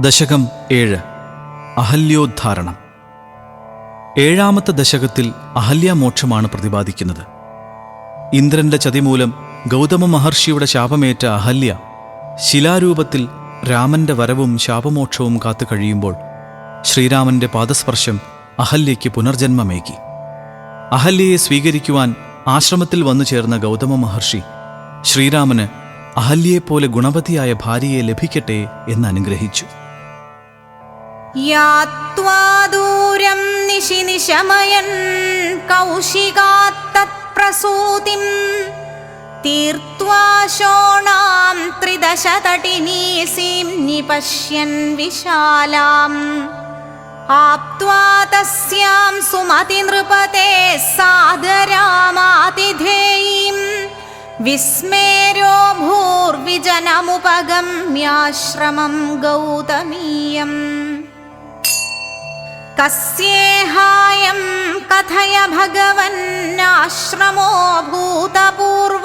ദശകം ഏഴ്. അഹല്യോദ്ധാരണം. ഏഴാമത്തെ ദശകത്തിൽ അഹല്യമോക്ഷമാണ് പ്രതിപാദിക്കുന്നത്. ഇന്ദ്രന്റെ ചതിമൂലം ഗൗതമ മഹർഷിയുടെ ശാപമേറ്റ അഹല്യ ശിലാരൂപത്തിൽ രാമന്റെ വരവും ശാപമോക്ഷവും കാത്തു കഴിയുമ്പോൾ ശ്രീരാമന്റെ പാദസ്പർശം അഹല്യയ്ക്ക് പുനർജന്മമേകി. അഹല്യയെ സ്വീകരിക്കുവാൻ ആശ്രമത്തിൽ വന്നു ചേർന്ന ഗൗതമ മഹർഷി ശ്രീരാമന് അഹല്യയെപ്പോലെ ഗുണവതിയായ ഭാര്യയെ ലഭിക്കട്ടെ എന്ന് അനുഗ്രഹിച്ചു. यात्वा दूरं निशि निशमयन् कौशिकात्तत्प्रसूतिम् तीर्त्वा शोणां त्रिदशतटिनीसीं निपश्यन् विशालाम्। आप्त्वा तस्यां सुमतिनृपते सादरामातिधेयीम् विस्मेरो भूर्विजनमुपगम्याश्रमं गौतमीयम् कस्येहायं कथय भगवन्नाश्रमो भूतपूर्व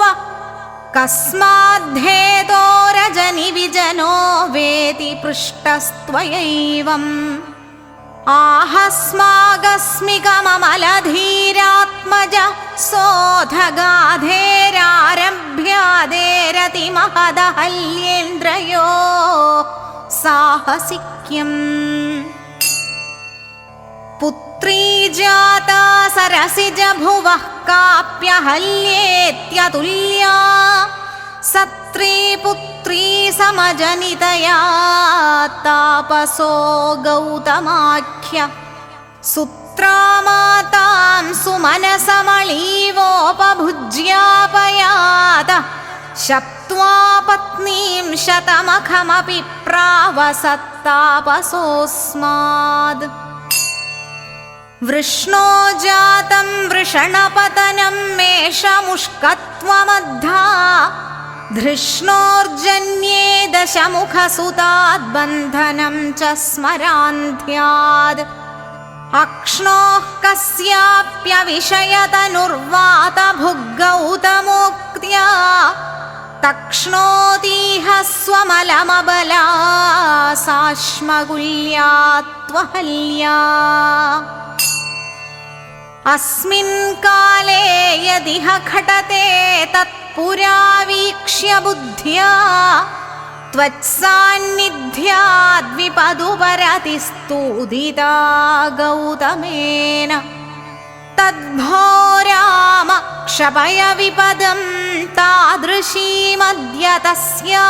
कस्माद्धेदोरजनिविजनो वेति पृष्टस्त्वयैवम् आहस्मागस्मिकममलधीरात्मज सोऽधगाधेरारभ्यादेरति महदहल्येन्द्रयो साहसिक्यम् पुत्री जाता सरसिज भुवः काप्यहल्येत्यतुल्या। सत्री पुत्री समजनितया तापसो गौतमाख्य। सुत्रामातां सुमनसमळीवोपभुज्यापयात शप्त्वा पत्नीं शतमखमपि प्रावसत्तापसोऽस्माद् वृष्णो जातं वृषणपतनं मेषमुष्कत्वमद्धा। धृष्णोर्जन्ये दशमुखसुताद्बन्धनं च स्मरान्ध्याद् अक्ष्णोः कस्याप्यविषयतनुर्वातभुग्गौतमोक्त्या। तक्ष्णोतीह स्वमलमबला साश्मकुल्या त्वहल्या अस्मिन् काले यदिह खटते तत्पुरा वीक्ष्य बुद्ध्या त्वत्सान्निध्याद्विपदुपरतिस्तूदिता गौतमेन। तद्भो राम क्षपय विपदं तादृशीमद्य तस्या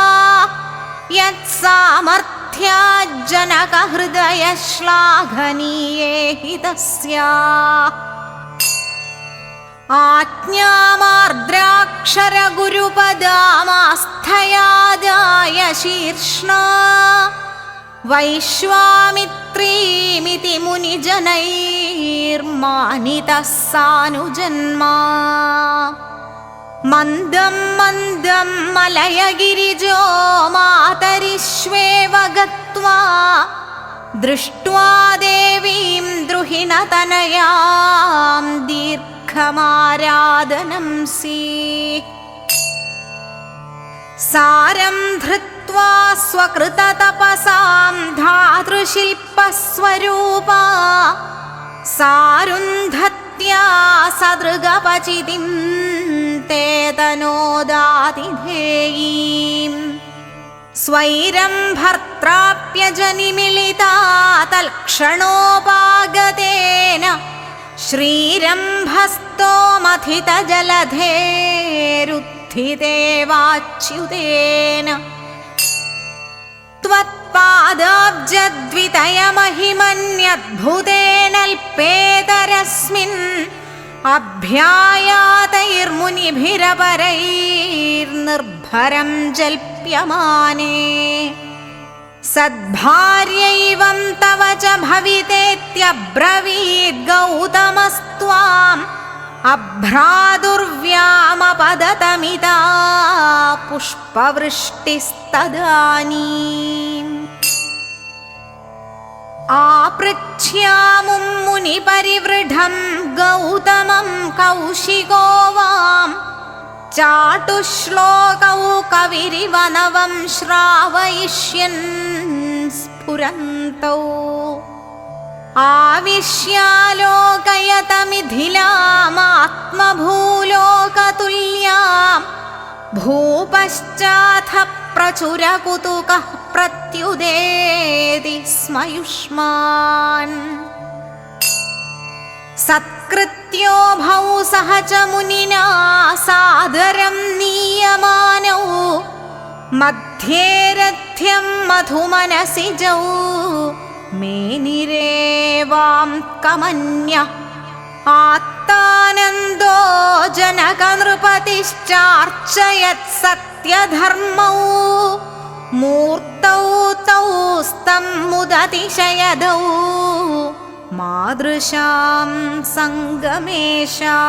यत्सामर्थ्याज्जनकहृदयश्लाघनीये हि तस्या ആജ്ഞാമാർദ്രാക്ഷരഗുരുപദാമാസ്ഥയാദായ ശീർഷ്ണ. വൈശ്വാമിത്രീമിതി മുനിജനൈർമാനിതഃ മന്ദം മന്ദം മലയഗിരിജോ മാതരിശ്വേവ ഗത്വാ ദൃഷ്ട്വാ ദേവീം ദ്രുഹിണതനയാം ദീർഘ दीर्घमाराधनं सी सारं धृत्वा स्वकृततपसां धातृशिल्पस्वरूपा सारुन्धत्या सदृगपचितिं ते तनोदातिधेयीम् स्वैरं भर्त्राप्यजनिमिलिता तल्क्षणोपागतेन श्रीरम्भस्तोमथितजलधेरुत्थितेवाच्युतेन त्वत्पादाब्जद्वितयमहिमन्यद्भुतेनल्पेतरस्मिन् अभ्यायातैर्मुनिभिरपरैर्निर्भरं जल्प्यमाने सद्भार्यैवं तव च भवितेत्यब्रवीद् गौतमस्त्वाम् अभ्रादुर्व्यामपदतमिता पुष्पवृष्टिस्तदानीम्। आपृच्छ्यामुं मुनिपरिवृढं गौतमं कौशिको वां चाटुश्लोकौ कविरिव नवं श्रावयिष्यन् स्फुर स्फुरन्तौ। आविश्यालोकयतमिथिलामात्मभूलोकतुल्यां भूपश्चाथ प्रचुरकुतुकः प्रत्युदेति स्मयुष्मान्। सत्कृत्योभौ सह च मुनिना सादरं मध्ये रथ्यं मधुमनसिजौ मेनिरेवां कमन्य आत्तानन्दो जनकनृपतिश्चार्चयत् सत्यधर्मौ। मूर्तौ तौ स्तं मुदतिशयदौ। मादृशां सङ्गमेशा